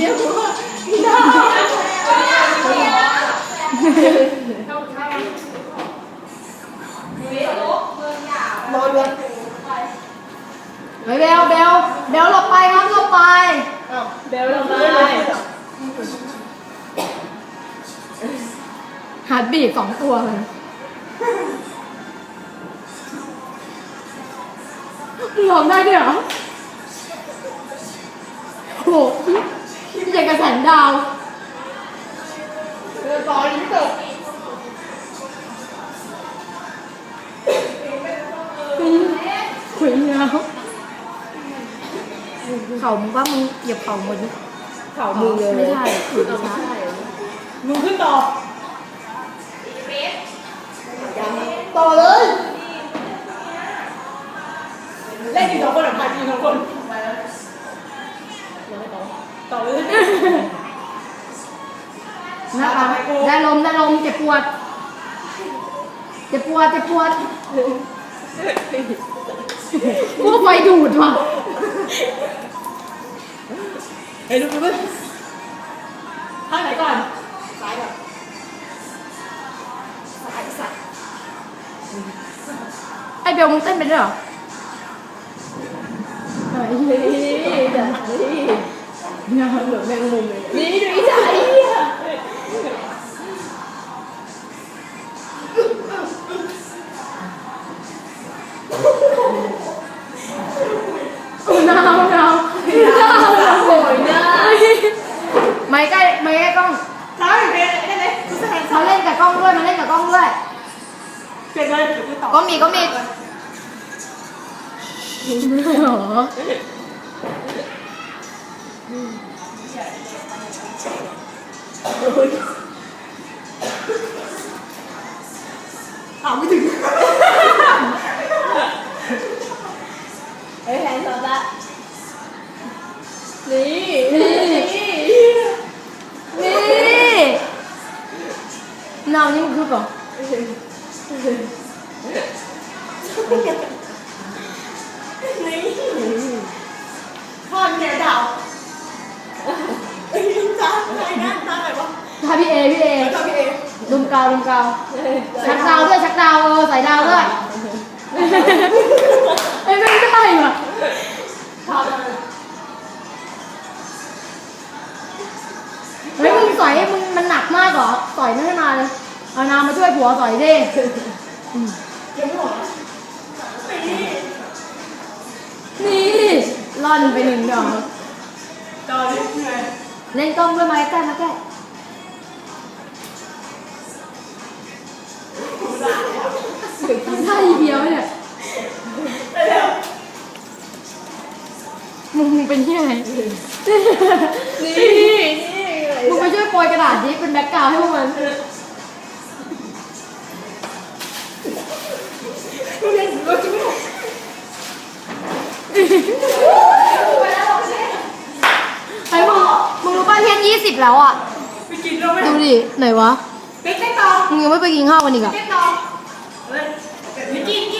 ยี่ยมมากพี่ดาวโดนเลยเฮ้ยเบลเบลเบลหลบไปครับหลบไปเบลลงไปหาดบีบสองตัวเลยมึงร้องได้ด้วยเหรอโอ้ โหพี่อย่างกระแสนดาวเออต่อยังไม่จบขุยเงาเข่ามึงว่ามึงเหยียบเข่าหมดดิเข่ามือเลยไม่ใช่ขุยเอาไม่ช้าใช่มึงขึ้นต่อต่อเลย เล่นอีกสองคนหรือพันอีกสองคนยังไม่ต่อ ต่อเลยนะคะได้ลมได้ลมเจ็บปวด เจ็บปวดเจ็บปวดกูว่าไฟดูดว่ะเฮ้ยดูดูดูข้างไหนก่อน ซ้ายก่อนซ้ายซ้ายไอเบลมึงเต้นไปด้วยเหรอเฮ้ยนี่จ้ะนี่ เนี่ยเหมือนแมงมุมเลยนี่ดูอีจ๋าอีอะเอาหนาวหนาวหนาวหนาวโอยหน้าไม่ใกล้ไม่ใกล้กล้องเขาเล่นเขาเล่นกับกล้องด้วยมันเล่นกับกล้องด้วยเปลี่ยนเลยก็มีก็มีหรอ อ้าวไม่ถึง เฮ้ยแฮนด์ซอละนี่นี่ นี่หนาวนี่มันคือเปล่านี่พ่อเนี่ยดาว จ้าไหนนะจ้าไหนวะถ้าพี่เอพี่เอจ้าพี่เอดมกาวดมกาวชักดาวด้วยชักดาวเออใส่ดาวด้วยเอ้ยไม่ได้ว่ะทำอะไรเฮ้ยมึงสอยมึงมันหนักมากเหรอสอยไม่ให้มาเลยเอานามาช่วยผัวสอยดิยังไม่หมดนี่ นี่ล่อนไปหนึ่งดอกต่อเลยไง เล่นกล้องด้วยไหมใกล้มาใกล้ใช่เดียวเนี่ยเร็วมึงมึงเป็นที่ไหนนี่นี่มึงไปช่วยโปรยกระดาษดิเป็นแบ็คกราวด์ให้พวกมันกูเรียนรู้จริงไม่หมด ไอ้มึงมึงรู้ป่ะเที่ยงยี่สิบ แล้วอะ ไปกินแล้วไหมดูดิ ไหนวะ ไปเต้นต่อมึงยังไม่ไปกินข้าวกันอีกอะเต้นต่อเฮ้ยไปกินกิน